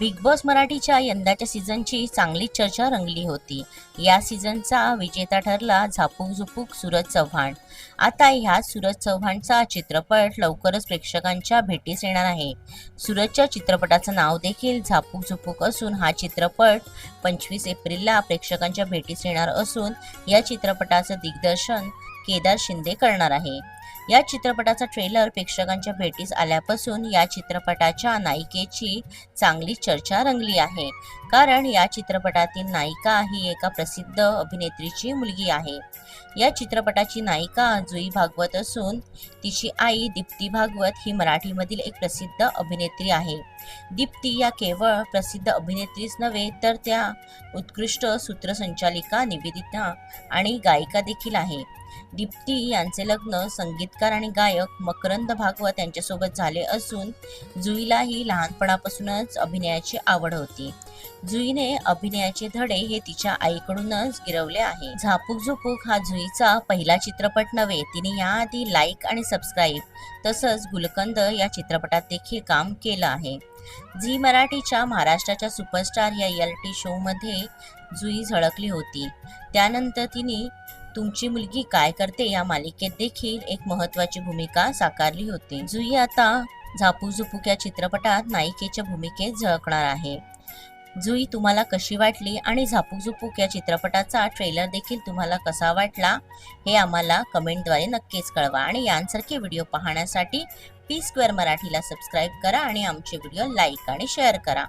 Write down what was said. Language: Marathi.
बिग बॉस मराठीच्या यंदाच्या सीझनची चांगली चर्चा रंगली होती. या सीझनचा विजेता ठरला झापूक झुपूक सूरज चव्हाण. आता ह्या सूरज चव्हाणचा चित्रपट लवकरच प्रेक्षकांच्या भेटीस येणार आहे. सूरजच्या चित्रपटाचं नाव देखील झापूक झुपूक असून हा चित्रपट पंचवीस एप्रिलला प्रेक्षकांच्या भेटीस येणार असून या चित्रपटाचं दिग्दर्शन केदार शिंदे करणार आहे. या चित्रपटाचा ट्रेलर प्रेक्षकांच्या भेटीस आल्यापासून या चित्रपटाच्या नायिकेची चांगली चर्चा रंगली आहे. कारण या चित्रपटातील नायिका ही एका प्रसिद्ध अभिनेत्रीची मुलगी आहे. या चित्रपटाची नायिका जुई भागवत असून तिची आई दीप्ती भागवत ही मराठीमधील एक प्रसिद्ध अभिनेत्री आहे. दीप्ती या केवळ प्रसिद्ध अभिनेत्रीच नव्हे तर त्या उत्कृष्ट सूत्रसंचालिका निवेदिता आणि गायिका देखील आहे. दीप्ती यांचे लग्न संगीत संगीतकार आणि गायक मकरंद भागवत यांच्यासोबत झाले असून जुईलाही लहानपणापासूनच अभिनयाची आवड होती. जुईने अभिनयाचे धडे हे तिच्या आईकडूनच गिरवले आहे. झापूक झुपूक हा जुईचा पहिला चित्रपट नव्हे तिने याआधी लाईक आणि सबस्क्राईब तसंच गुलकंद या चित्रपटात देखील काम केलं आहे. झी मराठीच्या महाराष्ट्राच्या सुपरस्टार या रियालिटी शोमध्ये जुई झळकली होती. त्यानंतर तिने तुमची मुलगी काय करते या मालिकेत देखील एक महत्वाची भूमिका साकारली होती. जुई आता झापू झुपूक या चित्रपटात नायिकेच्या भूमिकेत झळकणार आहे. जुई तुम्हाला कशी वाटली आणि झापूक झुपूक या चित्रपटाचा ट्रेलर देखील तुम्हाला कसा वाटला हे आम्हाला कमेंटद्वारे नक्कीच कळवा आणि यांसारखे व्हिडिओ पाहण्यासाठी पी स्क्वेअर मराठीला सबस्क्राईब करा आणि आमचे व्हिडिओ लाईक आणि शेअर करा.